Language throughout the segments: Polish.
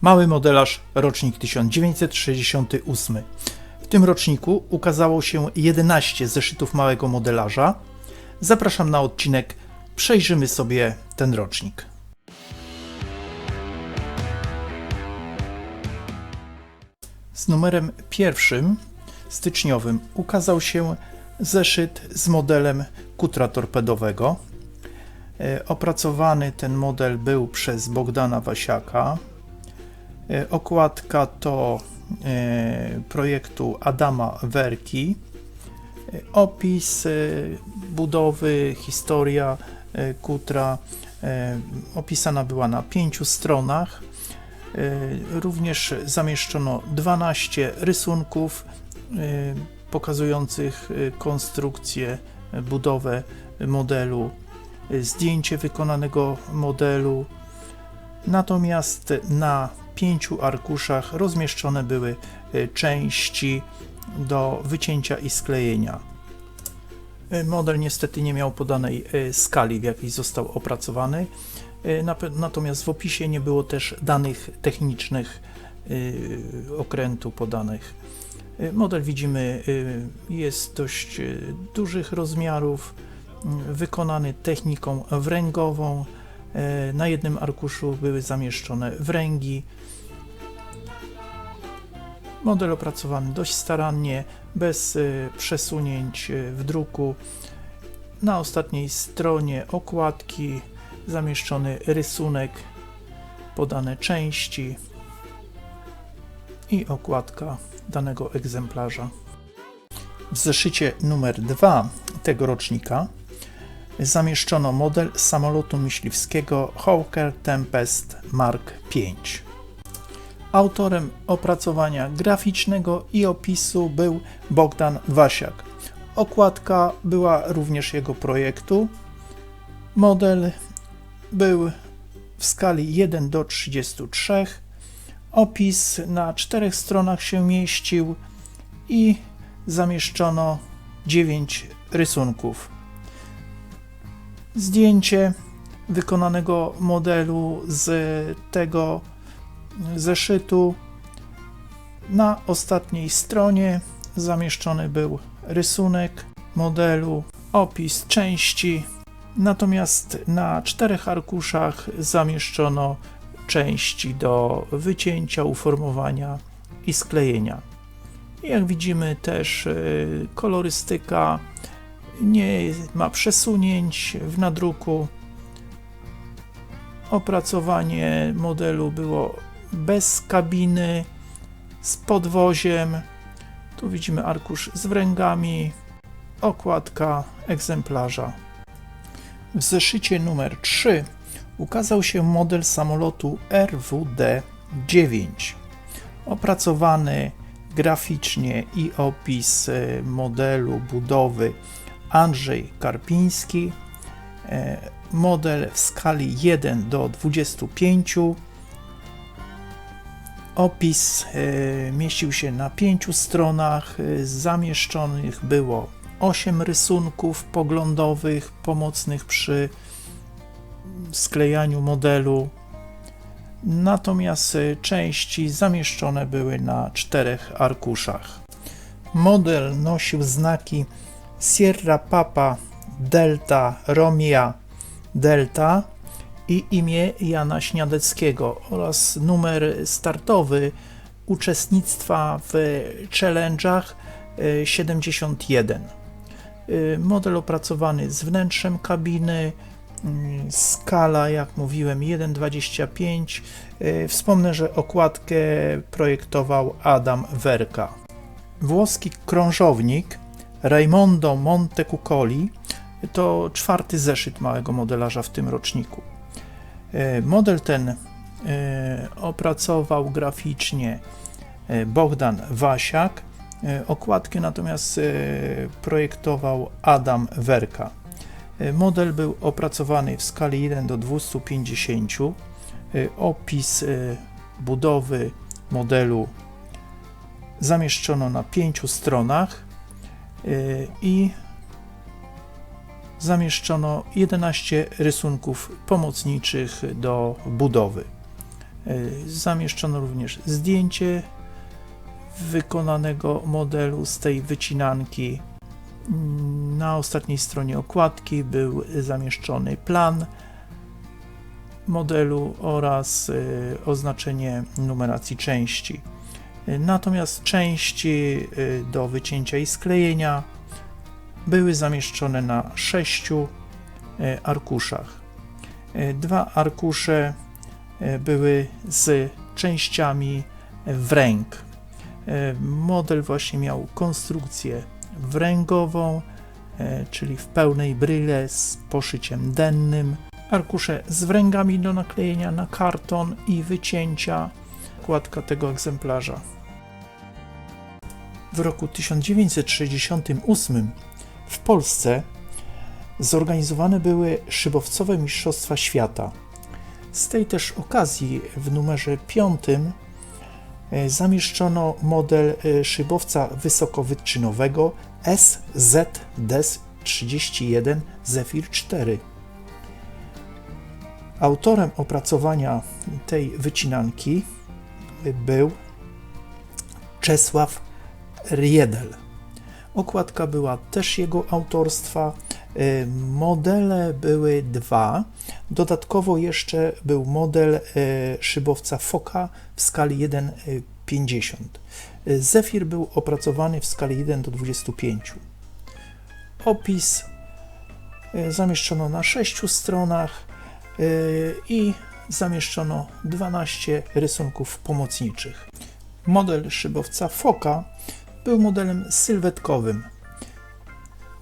Mały modelarz, rocznik 1968. W tym roczniku ukazało się 11 zeszytów małego modelarza. Zapraszam na odcinek. Przejrzymy sobie ten rocznik. Z numerem pierwszym, styczniowym, ukazał się zeszyt z modelem kutra torpedowego. E, Opracowany ten model był przez Bogdana Wasiaka. E, Okładka to e, projektu Adama Werki. E, Opis budowy, historia kutra opisana była na pięciu stronach. Również zamieszczono 12 rysunków pokazujących konstrukcję, budowę modelu, zdjęcie wykonanego modelu. Natomiast na pięciu arkuszach rozmieszczone były e, części do wycięcia i sklejenia. E, Model niestety nie miał podanej e, skali, w jakiej został opracowany. Natomiast w opisie nie było też danych technicznych okrętu podanych. Model widzimy jest dość dużych rozmiarów, wykonany techniką wręgową. Na jednym arkuszu były zamieszczone wręgi. Model opracowany dość starannie, bez e, przesunięć e, w druku. Na ostatniej stronie okładki zamieszczony rysunek, podane części i okładka danego egzemplarza. W zeszycie numer 2 tego rocznika zamieszczono model samolotu myśliwskiego Hawker Tempest Mark V. Autorem opracowania graficznego i opisu był Bogdan Wasiak. Okładka była również jego projektu. Model był w skali 1 do 33. Opis na czterech stronach się mieścił i zamieszczono 9 rysunków. Zdjęcie wykonanego modelu z tego zeszytu. Na ostatniej stronie zamieszczony był rysunek modelu, opis części, natomiast na czterech arkuszach zamieszczono części do wycięcia, uformowania i sklejenia. Jak widzimy też y, kolorystyka nie ma przesunięć w nadruku. Opracowanie modelu było bez kabiny, z podwoziem. Tu widzimy arkusz z wręgami, okładka egzemplarza. W zeszycie numer 3 ukazał się model samolotu RWD-9. Opracowany graficznie i opis e, modelu budowy Andrzej Karpiński. E, Model w skali 1 do 25 Opis e, mieścił się na pięciu stronach. e, Zamieszczonych było 8 rysunków poglądowych pomocnych przy sklejaniu modelu. Natomiast e, części zamieszczone były na czterech arkuszach. Model nosił znaki Sierra Papa Delta Romia Delta i imię Jana Śniadeckiego oraz numer startowy uczestnictwa w challenge'ach e, 71. E, Model opracowany z wnętrzem kabiny, mm, skala, jak mówiłem, 1,25. E, Wspomnę, że okładkę projektował Adam Werka. Włoski krążownik Raimondo Montecuccoli to czwarty zeszyt małego modelarza w tym roczniku. E, Model ten e, opracował graficznie e, Bogdan Wasiak, okładkę natomiast projektował Adam Werka. Model był opracowany w skali 1 do 250. E, Opis budowy modelu zamieszczono na pięciu stronach i zamieszczono 11 rysunków pomocniczych do budowy. Y, Zamieszczono również zdjęcie wykonanego modelu z tej wycinanki. Mm, Na ostatniej stronie okładki był zamieszczony plan modelu oraz y, oznaczenie numeracji części. Y, Natomiast części do wycięcia i sklejenia były zamieszczone na sześciu y, arkuszach. Y, Dwa arkusze y, były z częściami wręg. Model właśnie miał konstrukcję wręgową, czyli w pełnej bryle z poszyciem dennym. Arkusze z wręgami do naklejenia na karton i wycięcia. Kładka tego egzemplarza. W roku 1968 w Polsce zorganizowane były szybowcowe Mistrzostwa Świata. Z tej też okazji w numerze piątym e, zamieszczono model e, szybowca wysokowyczynowego SZDES31 Zephyr 4. Autorem opracowania tej wycinanki był Czesław Riedel. Okładka była też jego autorstwa. Y, Modele były dwa. Dodatkowo jeszcze był model y, szybowca Foka w skali 1,50. Y, Zephyr był opracowany w skali 1 do 25. Opis zamieszczono na sześciu stronach i zamieszczono 12 rysunków pomocniczych. Model szybowca Foka był modelem sylwetkowym.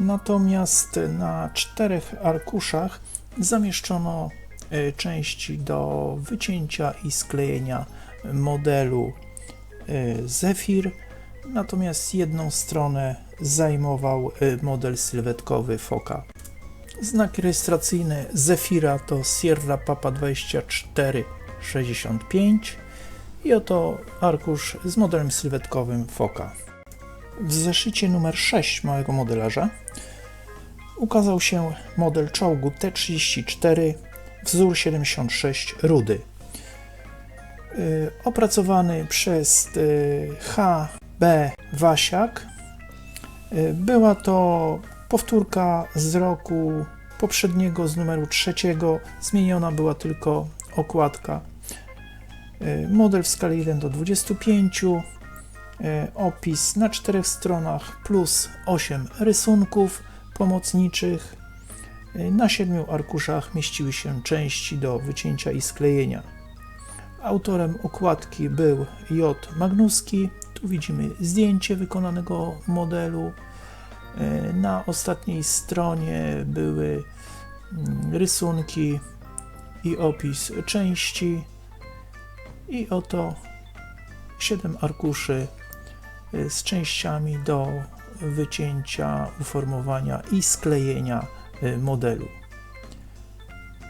Natomiast na czterech arkuszach zamieszczono e, części do wycięcia i sklejenia modelu e, Zephyr, natomiast jedną stronę zajmował e, model sylwetkowy Foka. Znak rejestracyjny Zephyra to Sierra Papa 2465 i oto arkusz z modelem sylwetkowym Foka. W zeszycie numer 6 małego modelarza ukazał się model czołgu T-34 wzór 76 rudy. Yy, Opracowany przez yy, H.B. Wasiak. Yy, Była to powtórka z roku poprzedniego, z numeru trzeciego. Zmieniona była tylko okładka. Model w skali 1 do 25 e, opis na czterech stronach plus 8 rysunków pomocniczych. E, Na siedmiu arkuszach mieściły się części do wycięcia i sklejenia. Autorem okładki był J. Magnuski. Tu widzimy zdjęcie wykonanego modelu. E, Na ostatniej stronie były mm, rysunki i opis części. I oto 7 arkuszy y, z częściami do wycięcia, uformowania i sklejenia y, modelu.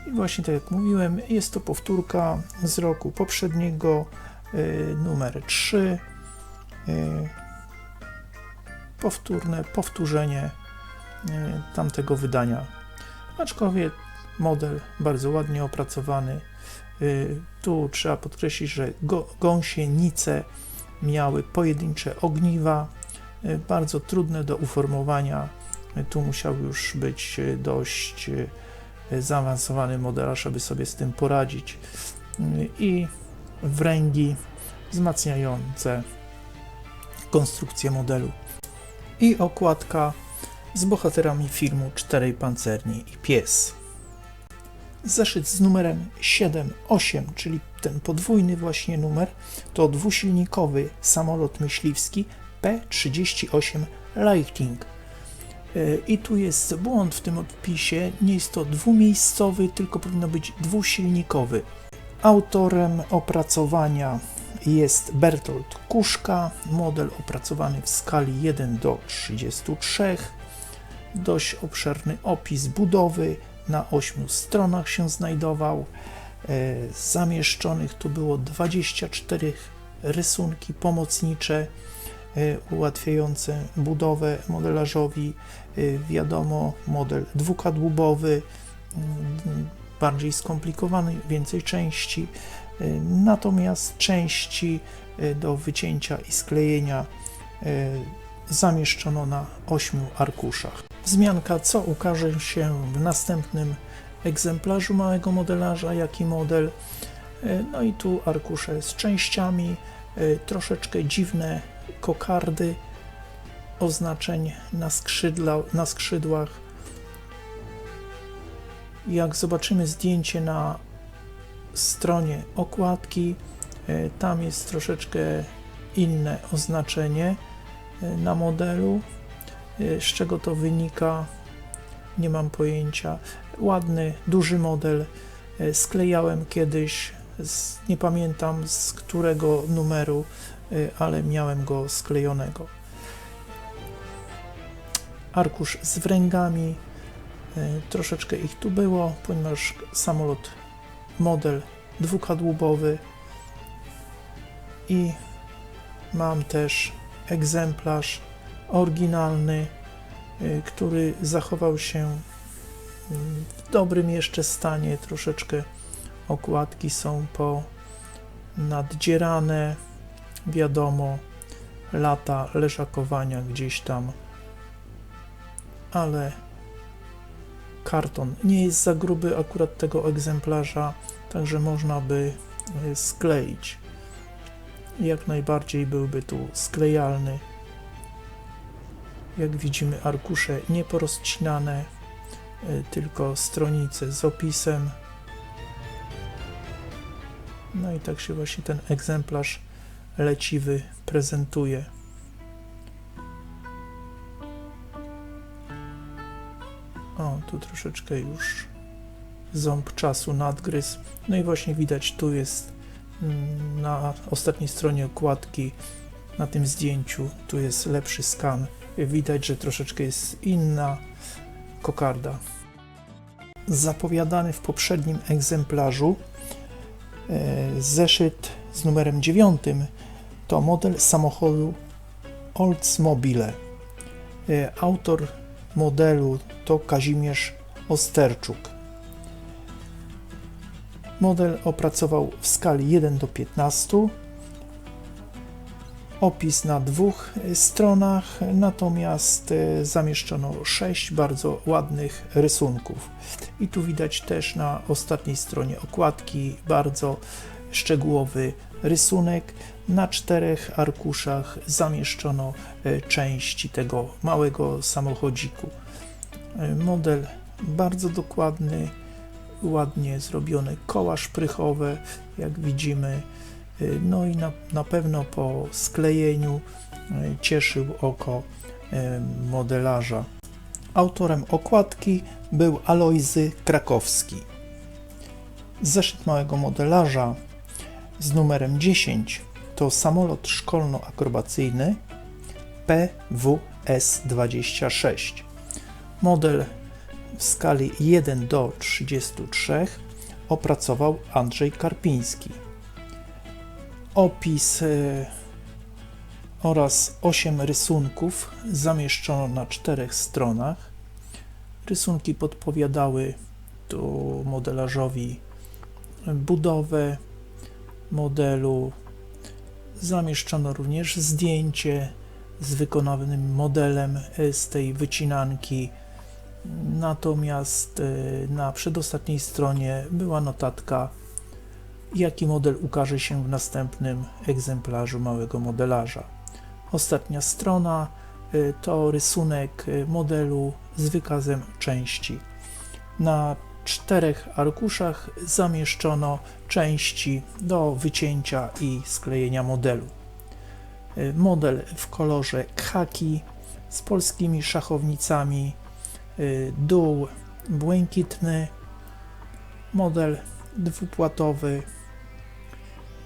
I właśnie tak jak mówiłem, jest to powtórka z roku poprzedniego, y, numer 3. Powtórne powtórzenie tamtego wydania. Aczkolwiek model bardzo ładnie opracowany. Y, Tu trzeba podkreślić, że gąsienice miały pojedyncze ogniwa, y, bardzo trudne do uformowania. Y, Tu musiał już być dość zaawansowany modelarz, aby sobie z tym poradzić. I wręgi wzmacniające konstrukcję modelu. I okładka z bohaterami filmu Czterej Pancerni i Pies. Zeszyt z numerem 7-8, czyli ten podwójny właśnie numer, to dwusilnikowy samolot myśliwski P-38 Lightning. Yy, I tu jest błąd w tym odpisie, nie jest to dwumiejscowy, tylko powinno być dwusilnikowy. Autorem opracowania jest Bertolt Kuszka, model opracowany w skali 1 do 33. Dość obszerny opis budowy, na 8 stronach się znajdował. E, Zamieszczonych tu było 24 rysunki pomocnicze e, ułatwiające budowę modelarzowi. E, Wiadomo, model dwukadłubowy, bardziej skomplikowany, więcej części. Natomiast części do wycięcia i sklejenia zamieszczono na 8 arkuszach. Wzmianka, co ukaże się w następnym egzemplarzu małego modelarza, jaki model. Y, No i tu arkusze z częściami, y, troszeczkę dziwne kokardy oznaczeń na, skrzydla, na skrzydłach. Jak zobaczymy zdjęcie na stronie okładki, y, tam jest troszeczkę inne oznaczenie na modelu. Y, Z czego to wynika, nie mam pojęcia. Ładny, duży model. Y, Sklejałem kiedyś, z, nie pamiętam z którego numeru, y, ale miałem go sklejonego. Arkusz z wręgami. Troszeczkę ich tu było, ponieważ samolot, model dwukadłubowy i mam też egzemplarz oryginalny, y, który zachował się mm, w dobrym jeszcze stanie. Troszeczkę okładki są po naddzierane, wiadomo, lata leżakowania gdzieś tam, ale karton nie jest za gruby akurat tego egzemplarza, także można by y, skleić. Jak najbardziej byłby tu sklejalny. Jak widzimy, arkusze nie porozcinane, y, tylko stronice z opisem. No i tak się właśnie ten egzemplarz leciwy prezentuje. O, tu troszeczkę już ząb czasu nadgryzł. No i właśnie widać, tu jest mm, na ostatniej stronie okładki, na tym zdjęciu, tu jest lepszy skan. Widać, że troszeczkę jest inna kokarda. Zapowiadany w poprzednim egzemplarzu e, zeszyt z numerem 9 to model samochodu Oldsmobile. E, Autor modelu to Kazimierz Osterczuk. Model opracował w skali 1 do 15. Opis na dwóch stronach, natomiast e, zamieszczono sześć bardzo ładnych rysunków. I tu widać też na ostatniej stronie okładki bardzo szczegółowy rysunek. Na czterech arkuszach zamieszczono e, części tego małego samochodziku. Model bardzo dokładny, ładnie zrobione koła szprychowe, jak widzimy. E, No i na, na pewno po sklejeniu e, cieszył oko e, modelarza. Autorem okładki był Alojzy Krakowski. Zeszyt małego modelarza z numerem 10 to samolot szkolno-akrobacyjny PWS-26. Model w skali 1 do 33 opracował Andrzej Karpiński. Opis e, oraz 8 rysunków zamieszczono na czterech stronach. Rysunki podpowiadały tu modelarzowi budowę modelu. Zamieszczono również zdjęcie z wykonanym modelem e, z tej wycinanki. Natomiast e, na przedostatniej stronie była notatka, jaki model ukaże się w następnym egzemplarzu małego modelarza. Ostatnia strona e, to rysunek e, modelu z wykazem części. Na czterech arkuszach zamieszczono części do wycięcia i sklejenia modelu. E, Model w kolorze khaki z polskimi szachownicami, dół błękitny, model dwupłatowy.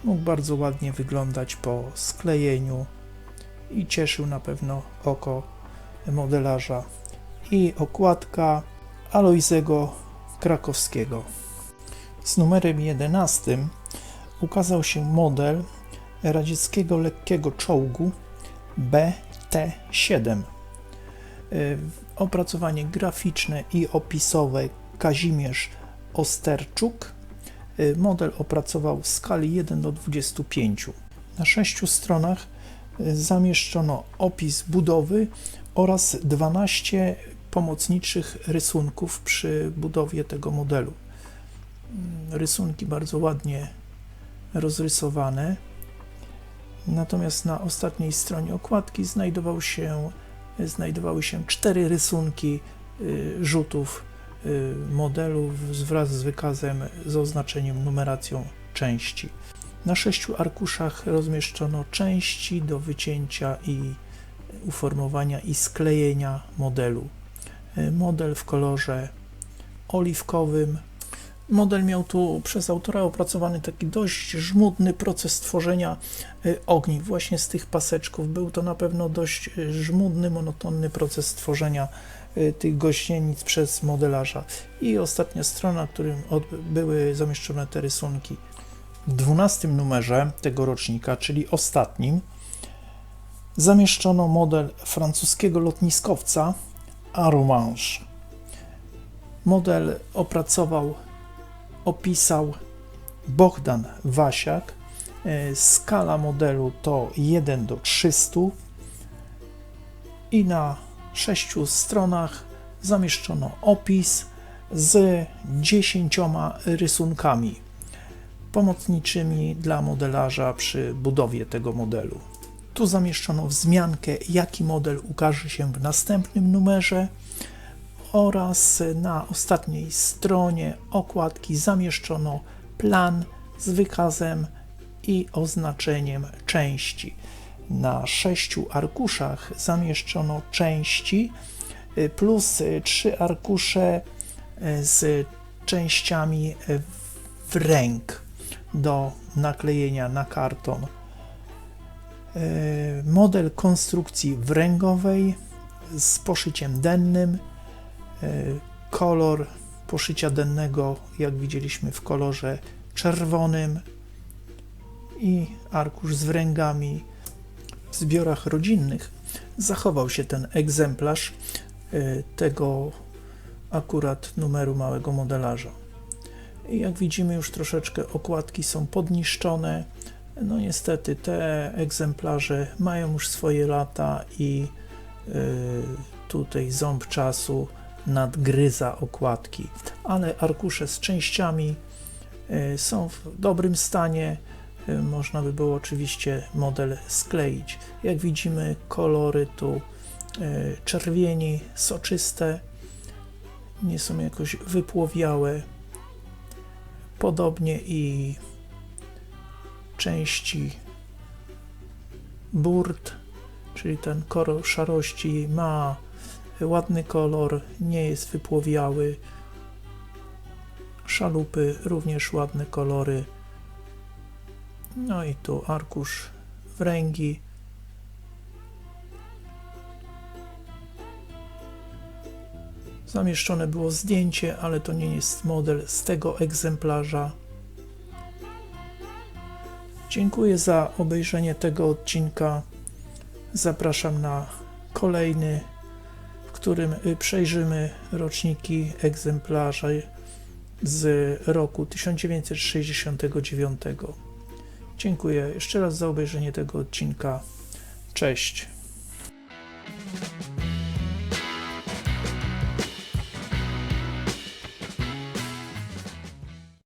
Mógł bardzo ładnie wyglądać po sklejeniu i cieszył na pewno oko modelarza. I okładka Alojzego Krakowskiego. Z numerem 11 ukazał się model radzieckiego lekkiego czołgu BT-7. Y, Opracowanie graficzne i opisowe Kazimierz Osterczuk. Y, Model opracował w skali 1 do 25. Na sześciu stronach y, zamieszczono opis budowy oraz 12 pomocniczych rysunków przy budowie tego modelu. Mm, Rysunki bardzo ładnie rozrysowane. Natomiast na ostatniej stronie okładki znajdował się, znajdowały się cztery rysunki y, rzutów modelu w- wraz z wykazem z oznaczeniem numeracją części. Na sześciu arkuszach rozmieszczono części do wycięcia i uformowania i sklejenia modelu. Y, Model w kolorze oliwkowym. Model miał tu przez autora opracowany taki dość żmudny proces tworzenia y, ogniw właśnie z tych paseczków. Był to na pewno dość y, żmudny, monotonny proces tworzenia y, tych gościenic przez modelarza. I ostatnia strona, w którym były zamieszczone te rysunki. W 12 numerze tego rocznika, czyli ostatnim, zamieszczono model francuskiego lotniskowca Aromanche. Model opracował, opisał Bogdan Wasiak. E, Skala modelu to 1 do 300 i na sześciu stronach zamieszczono opis z 10 rysunkami pomocniczymi dla modelarza przy budowie tego modelu. Tu zamieszczono wzmiankę, jaki model ukaże się w następnym numerze oraz na ostatniej stronie okładki zamieszczono plan z wykazem i oznaczeniem części. Na sześciu arkuszach zamieszczono części y, plus y, trzy arkusze y, z częściami w ręk do naklejenia na karton. Model konstrukcji wręgowej z poszyciem dennym. Kolor poszycia dennego, jak widzieliśmy, w kolorze czerwonym i arkusz z wręgami. W zbiorach rodzinnych zachował się ten egzemplarz y, tego akurat numeru małego modelarza. Jak widzimy, już troszeczkę okładki są podniszczone. No niestety te egzemplarze mają już swoje lata i y, tutaj ząb czasu nadgryza okładki, ale arkusze z częściami y, są w dobrym stanie. Y, Można by było oczywiście model skleić. Jak widzimy, kolory tu y, czerwieni, soczyste, nie są jakoś wypłowiałe. Podobnie i części burt, czyli ten kolor szarości ma ładny kolor, nie jest wypłowiały. Szalupy również ładne kolory. No i tu arkusz wręgi. Zamieszczone było zdjęcie, ale to nie jest model z tego egzemplarza. Dziękuję za obejrzenie tego odcinka. Zapraszam na kolejny, w którym y, przejrzymy roczniki egzemplarza z roku 1969. Dziękuję jeszcze raz za obejrzenie tego odcinka. Cześć.